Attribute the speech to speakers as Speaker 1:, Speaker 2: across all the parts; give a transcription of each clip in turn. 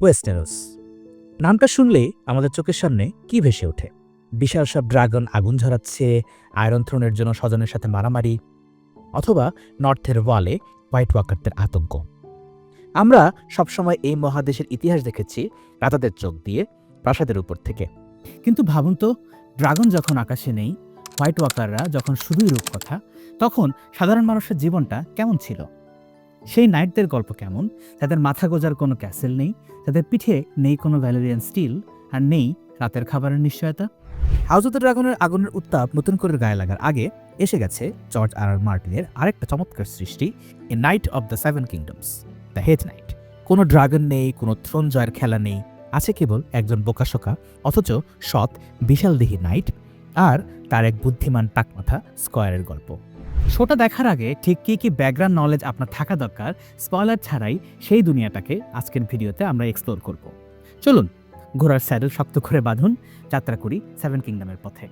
Speaker 1: ওয়েস্টেরোস। নামটা শুনলেই আমাদের চোখের সামনে কি ভেসে ওঠে? বিশাল সব ড্রাগন আগুন ঝরাচ্ছে, আয়রন থ্রোনের জন্য স্বজনের সাথে মারামারি, অথবা নর্থের ওয়ালে হোয়াইট ওয়াকারদের আতঙ্ক। আমরা সবসময় এই মহাদেশের ইতিহাস দেখেছি, রাজাদের চোখ দিয়ে, প্রাসাদের উপর থেকে।
Speaker 2: কিন্তু ভাবুন তো, ড্রাগন যখন আকাশে নেই, হোয়াইট ওয়াকাররা যখন শুধুই রূপকথা, তখন সাধারণ মানুষের জীবনটা কেমন ছিল? সেই নাইটদের গল্প কেমন? তাদের মাথা গোজার কোনো ক্যাসেল নেই তাদের পিঠে নেই কোনো ভ্যালেরিয়ান স্টিল আর নেই রাতের খাবারের নিশ্চয়তা?
Speaker 1: হাউস অফ দ্য ড্রাগনের আগুনের উত্তাপ নতুন করে গায়ে লাগার আগে এসে গেছে জর্জ আর আর মার্টিনের আরেকটা চমৎকার সৃষ্টি a knight of the seven kingdoms the hedge knight কোনো ড্রাগন নেই, কোনো থ্রোন জয়ের খেলা নেই, আছে কেবল একজন বোকাশোকা অথচ সৎ, বিশালদেহী নাইট আর তার এক বুদ্ধিমান টাকমাথা স্কয়ারের গল্প।
Speaker 2: শোটা দেখার আগে ঠিক কী কী ব্যাকগ্রাউন্ড নলেজ আপনার থাকা দরকার স্পয়লার ছাড়াই সেই দুনিয়াটাকে আজকের ভিডিওতে আমরা এক্সপ্লোর করব। চলুন, ঘোড়ার স্যাডেল শক্ত করে বাঁধুন, যাত্রা করি সেভেন কিংডমের পথে।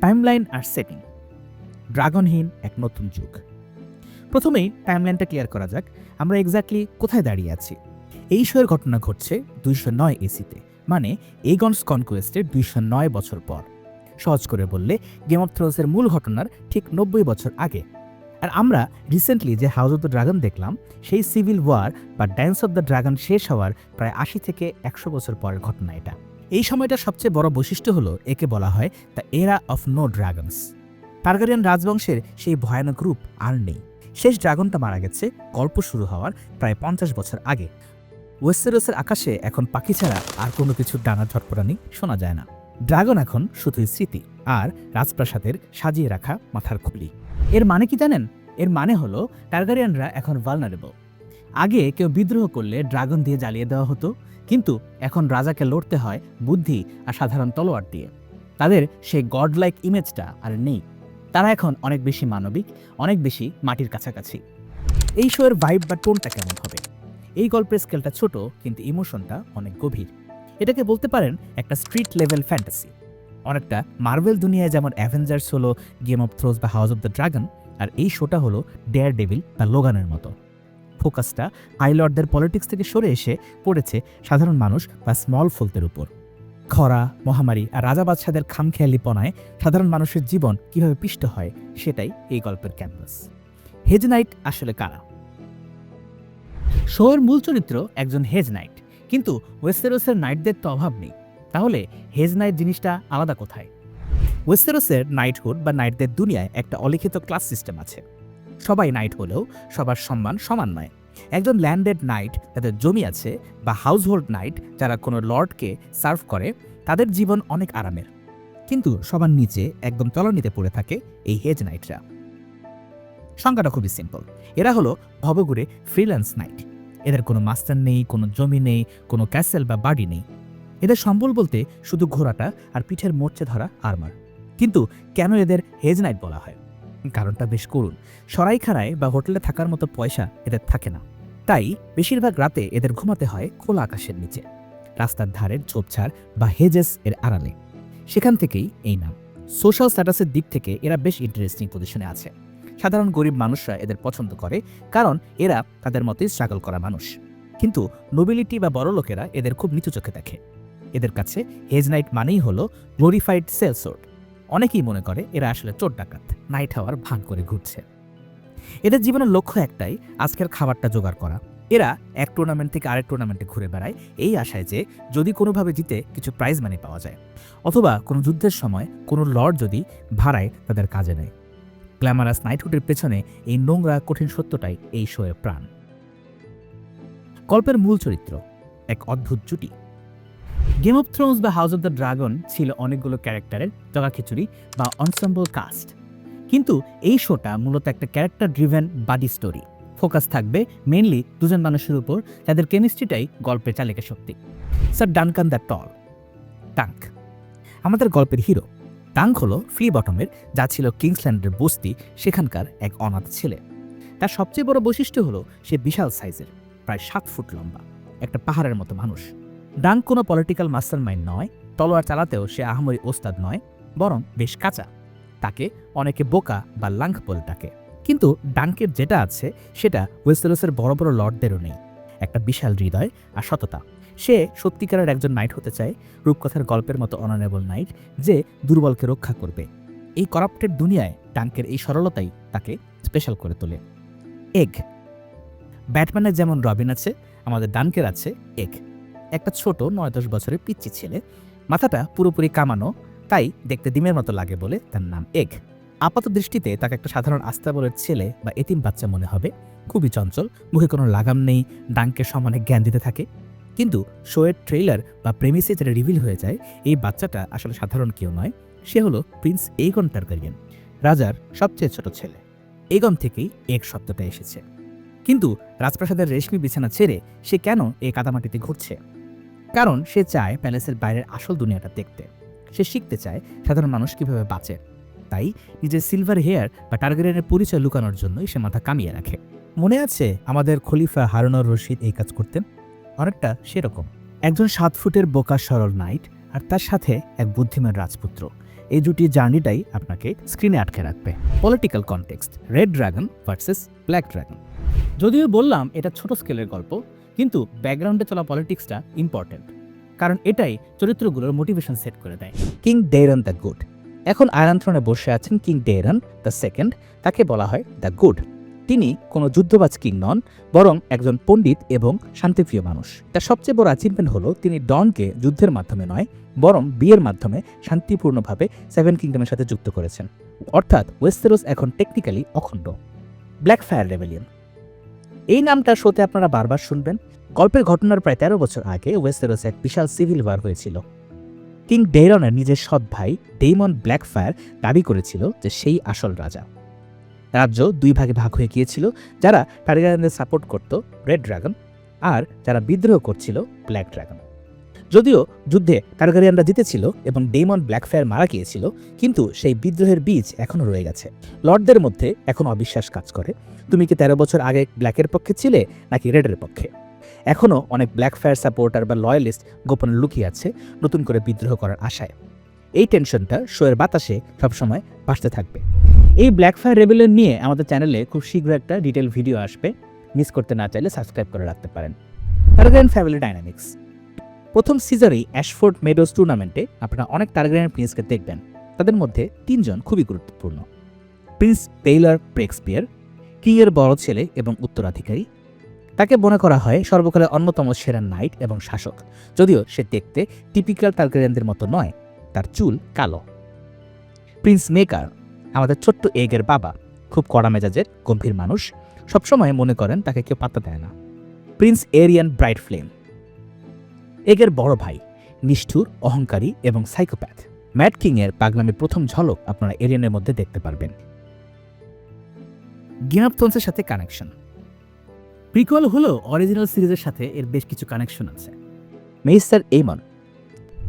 Speaker 1: টাইমলাইন আর সেটিং ড্রাগনহীন এক নতুন যুগ। প্রথমেই টাইমলাইনটা ক্লিয়ার করা যাক, আমরা এক্স্যাক্টলি কোথায় দাঁড়িয়ে আছি। এই শোয়ের ঘটনা ঘটছে দুইশো নয় এসিতে মানে এইগনস কনকোয়েস্টের দুইশো নয় বছর পর। সহজ করে বললে গেম অফ থ্রোনসের মূল ঘটনার ঠিক নব্বই বছর আগে। আর আমরা রিসেন্টলি যে হাউস অফ দ্য ড্রাগন দেখলাম, সেই সিভিল ওয়ার বা ড্যান্স অফ দ্য ড্রাগন শেষ হওয়ার প্রায় আশি থেকে একশো বছর পরের ঘটনা এটা। এই সময়টার সবচেয়ে বড় বৈশিষ্ট্য হলো, একে বলা হয় দ্য এরা অফ নো ড্রাগনস টার্গারিয়ান রাজবংশের সেই ভয়ানক রূপ আর নেই। শেষ ড্রাগনটা মারা গেছে, গল্প শুরু হওয়ার প্রায় পঞ্চাশ বছর আগে। ওয়েস্টেরোসের আকাশে এখন পাখি ছাড়া আর কোনো কিছু ডানা ঝটপটানি শোনা যায় না। ড্রাগন এখন শুধুই স্মৃতি আর রাজপ্রাসাদের সাজিয়ে রাখা মাথার খুলি।
Speaker 2: এর মানে কি জানেন? এর মানে হলো টার্গারিয়ানরা এখন ভালনারেবল আগে কেউ বিদ্রোহ করলে ড্রাগন দিয়ে জ্বালিয়ে দেওয়া হতো, কিন্তু এখন রাজাকে লড়তে হয় বুদ্ধি আর সাধারণ তলোয়ার দিয়ে। তাদের সেই গডলাইক ইমেজটা আর নেই। তারা এখন অনেক বেশি মানবিক, অনেক বেশি মাটির কাছাকাছি।
Speaker 1: এই শোয়ের ভাইব বা টোনটা কেমন হবে? এই গল্পের স্কেলটা ছোট, কিন্তু ইমোশনটা অনেক গভীর। এটাকে বলতে পারেন একটা স্ট্রিট লেভেল ফ্যান্টাসি অনেকটা মার্ভেল দুনিয়ায় যেমন অ্যাভেঞ্জার্স হলো গেম অফ থ্রোজ বা হাউস অফ দ্য ড্রাগন আর এই শোটা হলো ডেয়ার ডেভিল বা লোগানের মতো। ফোকাসটা হাইলর্ডদের পলিটিক্স থেকে সরে এসে পড়েছে সাধারণ মানুষ বা স্মল ফোলদের উপর। খরা, মহামারী আর রাজা বাদশাদের খামখেয়ালিপনায় সাধারণ মানুষের জীবন কীভাবে পিষ্ট হয়, সেটাই এই গল্পের ক্যানভাস হেজ নাইট আসলে কারা?
Speaker 2: শোয়ের মূল চরিত্র একজন হেজ নাইট। কিন্তু ওয়েস্টেরোসের নাইটদের তো অভাব নেই। তাহলে হেজ নাইট জিনিসটা আলাদা কোথায়?
Speaker 1: ওয়েস্টেরোসের নাইটহুড বা নাইটদের দুনিয়ায় একটা অলিখিত ক্লাস সিস্টেম আছে। সবাই নাইট হলেও সবার সম্মান সমান নয়। একজন ল্যান্ডেড নাইট যাদের জমি আছে বা হাউসহোল্ড নাইট যারা কোনো লর্ডকে সার্ভ করে, তাদের জীবন অনেক আরামের। কিন্তু সবার নিচে একদম তলানিতে পড়ে থাকে এই হেজ নাইটরা। সংখ্যাটা খুবই সিম্পল এরা হলো ভবঘুরে ফ্রিল্যান্স নাইট। এদের কোনো মাস্টার নেই, কোনো জমি নেই, কোনো ক্যাসেল বা বাড়ি নেই। এদের সম্বল বলতে শুধু ঘোড়াটা আর পিঠের মোর্চে ধরা আর্মার কিন্তু কেন এদের হেজ নাইট বলা হয়? কারণটা বেশ করুন। সরাইখানায় বা হোটেলে থাকার মতো পয়সা এদের থাকে না। তাই বেশিরভাগ রাতে এদের ঘুমাতে হয় খোলা আকাশের নিচে। রাস্তার ধারের ঝোপঝাড় বা হেজেস এর আড়ালে। সেখান থেকেই এই নাম। সোশ্যাল স্ট্যাটাসের দিক থেকে এরা বেশ ইন্টারেস্টিং পজিশনে আছে। সাধারণ গরিব মানুষরা এদের পছন্দ করে, কারণ এরা তাদের মতোই স্ট্রাগল করা মানুষ। কিন্তু নোবিলিটি বা বড় লোকেরা এদের খুব নিচু চোখে দেখে। এদের কাছে হেজ নাইট মানেই হলো গ্লোরিফাইড সেলসোর্ট অনেকেই মনে করে এরা আসলে চোর ডাকাত নাইট হাওয়ার ভান করে ঘুরছে। এদের জীবনের লক্ষ্য একটাই, আজকের খাবারটা জোগাড় করা। এরা এক টুর্নামেন্ট থেকে আরেক টুর্নামেন্টে ঘুরে বেড়ায়, এই আশায় যে যদি কোনোভাবে জিতে কিছু প্রাইজ মানি পাওয়া যায়। অথবা কোনো যুদ্ধের সময় কোনো লর্ড যদি ভাড়ায় তাদের কাজে নেয়। গ্ল্যামারাস নাইটহুডের পেছনে এই নোংরা কঠিন সত্যটাই এই শোয়ের প্রাণ। গল্পের মূল চরিত্র এক অদ্ভুত জুটি।
Speaker 2: গেম অফ থ্রোনস বা হাউস অফ দ্য ড্রাগন ছিল অনেকগুলো ক্যারেক্টারের জগা খিচুড়ি বা অনসাম্বল কাস্ট কিন্তু এই শোটা মূলত একটা character driven buddy story focus থাকবে মেনলি দুজন মানুষের উপর, যাদের কেমিস্ট্রিটাই গল্পের চালিকা শক্তি।
Speaker 1: Sir Duncan the tall Dunk আমাদের গল্পের হিরো টাঙ্ক হলো ফ্লি বটমের, যা ছিল কিংসল্যান্ডের বস্তি, সেখানকার এক অনাথ ছেলে। তার সবচেয়ে বড় বৈশিষ্ট্য হলো সে বিশাল সাইজের, প্রায় সাত ফুট লম্বা, একটা পাহাড়ের মতো মানুষ। ডাঙ্ক কোনো পলিটিক্যাল মাস্টার মাইন্ড নয়, তলোয়ার চালাতেও সে আহামরি ওস্তাদ নয়, বরং বেশ কাঁচা। তাকে অনেকে বোকা বা লাঙ্ক বলে ডাকে। কিন্তু ডাঙ্কের যেটা আছে, সেটা ওয়েস্টারোসের বড় বড় লর্ডদেরও নেই। একটা বিশাল হৃদয় আর সততা। সে সত্যিকারের একজন নাইট হতে চায়, রূপকথার গল্পের মতো অনারেবল নাইট, যে দুর্বলকে রক্ষা করবে। এই করাপ্টেড দুনিয়ায় ডাঙ্কের এই সরলতাই তাকে স্পেশাল করে তোলে। এগ ব্যাটম্যানের যেমন রবিন আছে, আমাদের ডানকের আছে এগ একটা ছোট নয় দশ বছরের পিচ্ছি ছেলে, মাথাটা পুরোপুরি কামানো, তাই দেখতে ডিমের মতো লাগে বলে তার নাম এগ আপাত দৃষ্টিতে তাকে একটা সাধারণ আস্তাবলের ছেলে বা এতিম বাচ্চা মনে হবে। খুবই চঞ্চল, মুখে কোনো লাগাম নেই, ডাঙ্কের সমানে জ্ঞান দিতে থাকে। কিন্তু শোয়ের ট্রেলার বা প্রেমিসে যেটা রিভিল হয়ে যায়, এই বাচ্চাটা আসলে সাধারণ কেউ নয়। সে হলো প্রিন্স এইগন টার্গারিয়ান, রাজার সবচেয়ে ছোট ছেলে। এগন থেকেই এক শব্দটা এসেছে। কিন্তু রাজপ্রাসাদের রেশমি বিছানা ছেড়ে সে কেন এই কাদামাটিতে ঘুরছে? কারণ সে চায় প্যালেসের বাইরের আসল দুনিয়াটা দেখতে। সে শিখতে চায় সাধারণ মানুষ কীভাবে বাঁচে। তাই নিজের সিলভার হেয়ার বা টার্গেরিয়ানের পরিচয় লুকানোর জন্যই সে মাথা কামিয়ে রাখে। মনে আছে আমাদের খলিফা হারুনর রশিদ এই কাজ করতেন? অনেকটা সেরকম। একজন সাত ফুটের বোকা সরল নাইট আর তার সাথে এক বুদ্ধিমান রাজপুত্র। এই জুটি জার্নিটাই আপনাকে স্ক্রিনে আটকে রাখবে। Political context red dragon versus black dragon
Speaker 2: যদিও বললাম এটা ছোট স্কেলের গল্প, কিন্তু ব্যাকগ্রাউন্ডে চলা পলিটিক্সটা ইম্পর্ট্যান্ট কারণ এটাই চরিত্রগুলোর মোটিভেশন সেট করে দেয়।
Speaker 1: কিং ডেরন দ্য গুড এখন আয়রন থ্রোনে বসে আছেন কিং ডেরন দ্য সেকেন্ড তাকে বলা হয় দ্য গুড তিনি কোনো যুদ্ধবাজ কিং নন, বরং একজন পণ্ডিত এবং শান্তিপ্রিয় মানুষ। তার সবচেয়ে বড় অ্যাচিভমেন্ট হলো তিনি ডনকে যুদ্ধের মাধ্যমে নয়, বরং বিয়ের মাধ্যমে শান্তিপূর্ণভাবে সেভেন কিংডমের সাথে যুক্ত করেছেন। অর্থাৎ ওয়েস্টেরোস এখন টেকনিক্যালি অখণ্ড। ব্ল্যাক ফায়ার রেভেলিয়ন এই নামটা শোতে আপনারা বারবার শুনবেন। গল্পের ঘটনার প্রায় তেরো বছর আগে ওয়েস্টেরোসে এক বিশাল সিভিল ওয়ার হয়েছিল। কিং ডেরনের নিজের সৎ ভাই ডেইমন ব্ল্যাকফায়ার দাবি করেছিল যে সেই আসল রাজা। রাজ্য দুই ভাগে ভাগ হয়ে গিয়েছিল, যারা টার্গারিয়ানদের সাপোর্ট করত রেড ড্রাগন আর যারা বিদ্রোহ করছিল ব্ল্যাক ড্রাগন যদিও যুদ্ধে টার্গারিয়ানরা জিতেছিল এবং ডেইমন ব্ল্যাকফায়ার মারা গিয়েছিল, কিন্তু সেই বিদ্রোহের বীজ এখনও রয়ে গেছে। লর্ডদের মধ্যে এখন অবিশ্বাস কাজ করে। তুমি কি তেরো বছর আগে ব্ল্যাকের পক্ষে ছিলে, নাকি রেডের পক্ষে? এখনও অনেক ব্ল্যাক ফায়ার সাপোর্টার বা লয়ালিস্ট গোপনে লুকিয়ে আছে নতুন করে বিদ্রোহ করার আশায়। এই টেনশনটা শোয়ের বাতাসে সবসময় ভাসতে থাকবে। এই ব্ল্যাক ফায়ার রেবেলিয়ন নিয়ে আমাদের চ্যানেলে খুব শীঘ্র একটা ডিটেল ভিডিও আসবে। মিস করতে না চাইলে সাবস্ক্রাইব করে রাখতে পারেন। টার্গারিয়ান ফ্যামিলি ডাইনামিক্স প্রথম সিজনেই অ্যাশফোর্ড মেডোস টুর্নামেন্টে আপনারা অনেক টার্গারিয়ান প্রিন্সকে দেখবেন। তাদের মধ্যে তিনজন খুবই গুরুত্বপূর্ণ। প্রিন্স টেইলার ব্রেক্সপিয়ার কিংয়ের বড় ছেলে এবং উত্তরাধিকারী। তাকে মনে করা হয় সর্বকালের অন্যতম সেরা নাইট এবং শাসক। যদিও সে দেখতে টিপিক্যাল টার্গেরিয়ানদের মতো নয়, তার চুল কালো। প্রিন্স মেকার আমাদের ছোট্ট এগের বাবা, খুব কড়া মেজাজের গম্ভীর মানুষ, সবসময় মনে করেন তাকে কেউ পাত্তা দেয় না। Prince Aerion bright flame. এগের বড় ভাই, নিষ্ঠুর, অহংকারী এবং সাইকোপ্যাথ। ম্যাট কিংয়ের পাগলামির প্রথম ঝলক আপনারা এরিয়ানের মধ্যে দেখতে পারবেন। গেম অফ সাথে কানেকশন
Speaker 2: প্রিকোয়াল হলো অরিজিনাল সিরিজের সাথে এর বেশ কিছু কানেকশন আছে।
Speaker 1: মেইস্টার এইমন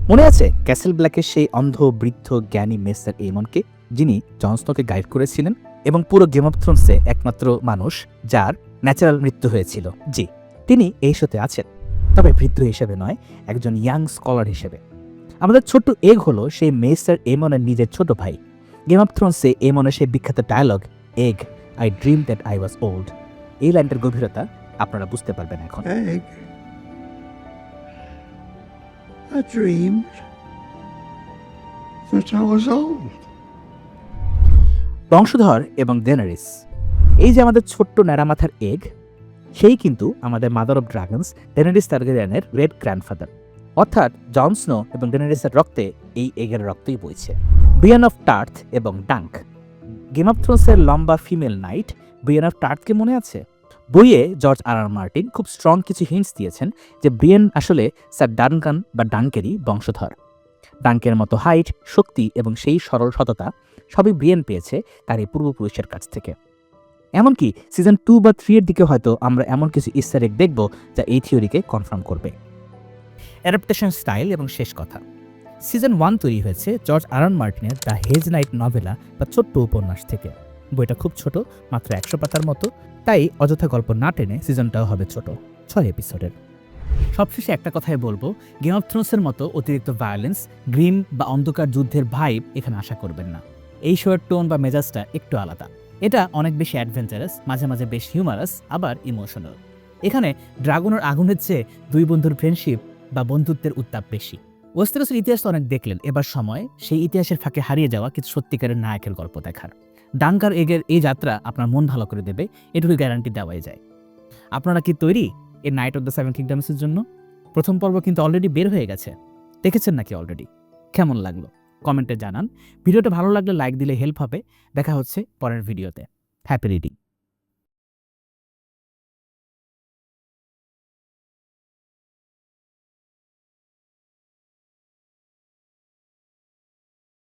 Speaker 1: মনে আছে ক্যাসেল ব্ল্যাকের সেই অন্ধ, বৃদ্ধ, জ্ঞানী মেস্টার এইমনকে যিনি জনস্নোকে গাইড করেছিলেন এবং পুরো গেম অফ থ্রোনসে একমাত্র মানুষ যার ন্যাচারাল মৃত্যু হয়েছিল। জি, তিনি এই শোতে আছেন, তবে বৃদ্ধ হিসেবে নয়, একজন ইয়াং স্কলার হিসেবে। আমাদের ছোট্ট এগ হলো সেই মেস্টার এমনের নিজের ছোট ভাই। গেম অফ থ্রোনসে এমনের সেই বিখ্যাত dialogue Egg I dream that I was old এই লাইনটার গভীরতা আপনারা বুঝতে পারবেন এখন।
Speaker 3: I dreamed that I was old.
Speaker 1: বংশধর এবং ডেনারিস। এই যে আমাদের ছোট্ট ন্যাড়ামাথার এগ সেই কিন্তু আমাদের মাদার অফ ড্রাগনস ডেনারিস টার্গেরিয়ানের রেড গ্র্যান্ডফাদার অর্থাৎ জনস্নো এবং ডেনারিসের রক্তে এই এগের রক্তই বইছে। ব্রিয়ান অফ টার্থ এবং ডাঙ্ক গেম অফ থ্রোনসের লম্বা ফিমেল নাইট ব্রিয়ান অফ টার্থকে মনে আছে? বইয়ে জর্জ আর আর মার্টিন খুব স্ট্রং কিছু হিন্টস দিয়েছেন যে ব্রিয়ান আসলে স্যার ডানকান বা ডাঙ্কেরই বংশধর। ডাঙ্কের মতো হাইট, শক্তি এবং সেই সরল সততা সবই ব্রিয়েন পেয়েছে তার এই পূর্বপুরুষের কাছ থেকে। এমনকি সিজন টু বা থ্রি এর দিকে হয়তো আমরা এমন কিছু ইস্টার এগ দেখব যা এই থিওরিকে কনফার্ম করবে। অ্যাডাপ্টেশন স্টাইল এবং শেষ কথা। সিজন ওয়ান তৈরি হয়েছে জর্জ আরন মার্টিনের দ্য হেজ নাইট নভেলা বা ছোট্ট উপন্যাস থেকে। বইটা খুব ছোট, মাত্র একশো পাতার মতো, তাই অযথা গল্প না টেনে সিজনটাও হবে ছোট, ছয় এপিসোডের
Speaker 2: সবশেষে একটা কথাই বলব গেম অফ থ্রোনসের মতো অতিরিক্ত ভায়োলেন্স গ্রিম বা অন্ধকার যুদ্ধের ভাইব এখানে আশা করবেন না। এই শোয়ের টোন বা মেজাজটা একটু আলাদা।
Speaker 1: এটা অনেক বেশি অ্যাডভেঞ্চারাস মাঝে মাঝে বেশ হিউমারাস আবার ইমোশনাল এখানে ড্রাগনের আগুনের চেয়ে দুই বন্ধুর ফ্রেন্ডশিপ বা বন্ধুত্বের উত্তাপ বেশি। ওয়েস্টারসের ইতিহাস তো অনেক দেখলেন, এবার সময় সেই ইতিহাসের ফাঁকে হারিয়ে যাওয়া কিছু সত্যিকারের নায়কের গল্প দেখার। ডাঙ্কার এগের এই যাত্রা আপনার মন ভালো করে দেবে এটুকু গ্যারান্টি দেওয়াই যায়। আপনারা কি তৈরি? এই নাইট অফ দ্য সেভেন কিংডমসের জন্য। প্রথম পর্ব কিন্তু অলরেডি বের হয়ে গেছে। দেখেছেন নাকি অলরেডি কেমন লাগল? কমেন্টে জানান। ভিডিওটা ভালো লাগলে লাইক দিলে হেল্প হবে। দেখা হচ্ছে পরের ভিডিওতে হ্যাপি রিডিং